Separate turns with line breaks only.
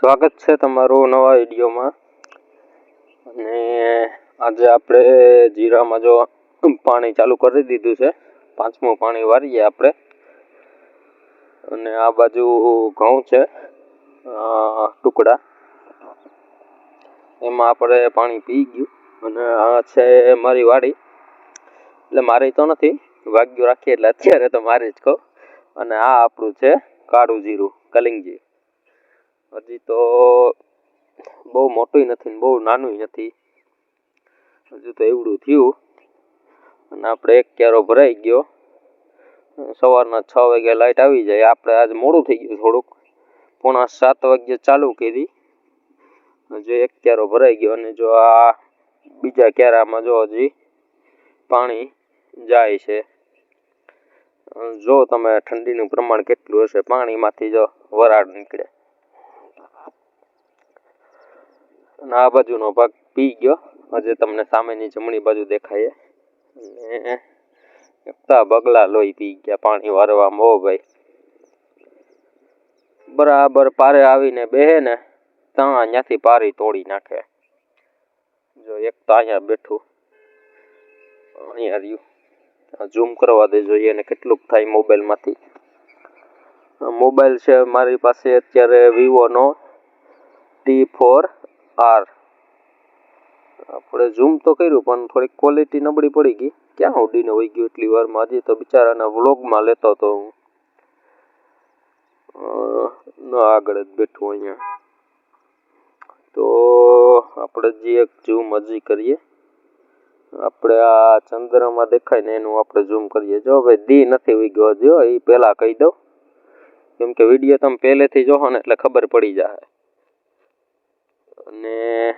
સ્વાગત છે તમારું નવા વિડીયોમાં. અને આજે આપણે જીરામાં જો પાણી ચાલુ કરી દીધું છે, પાંચમું પાણી વારીએ આપણે. અને આ બાજુ ઘઉં છે ટુકડા. એમાં આપણે પાણી પી ગયું. અને આ છે મારી વાડી. એટલે મારી તો નથી, વાગ્યું રાખીએ એટલે અત્યારે તો મારી જ કહું. અને આ આપણું છે કાળું જીરું કલિંગજી હજી તો બહુ મોટું નથી ને બહુ નાનું નથી. હજુ તો એવડું થયું. અને આપણે એક ક્યારો ભરાઈ ગયો. સવારના છ વાગે લાઈટ આવી જાય. આપણે આજ મોડું થઈ ગયું થોડુંક. પોણા સાત વાગ્યે ચાલુ કરી. હજુ એક ક્યારો ભરાઈ ગયો અને જો આ બીજા ક્યારામાં જો હજી પાણી જાય છે. જો તમે ઠંડીનું પ્રમાણ કેટલું હશે? પાણીમાંથી જો વરાળ નીકળે. અને આ બાજુનો ભાગ પી ગયો. આજે તમને સામેની જમણી બાજુ દેખાય. અને એકતા બગલા લોહી પી ગયા, પાણી વારવા મો ભાઈ. બરાબર પારે આવીને બેહે ને ત્યાં અહીંયાથી પારી તોડી નાખે. જો એક તો અહીંયા બેઠું. અહીંયા રહ્યું ઝૂમ કરવા દેજો, એને કેટલુંક થાય મોબાઈલમાંથી. મોબાઈલ છે મારી પાસે અત્યારે વિવોનો ટી ફોર. આર આપણે ઝૂમ તો કર્યું, પણ થોડીક ક્વોલિટી નબળી પડી ગઈ. ક્યાં ઉડીને વહી ગયું એટલી વારમાં? આજે તો બિચારાના વ્લોગમાં લેતો હતો હું. ના આગળ જ બેઠું અહીંયા. તો આપણે જે એક ઝૂમ હજી કરીએ. આપણે આ ચંદ્રમાં દેખાય ને એનું આપણે ઝૂમ કરીએ. જો ભાઈ, દી નથી ઉગ્યો ગયો જો એ પહેલાં કહી દઉં. કેમ કે વીડિયો તમે પહેલેથી જોહો ને એટલે ખબર પડી જાય અને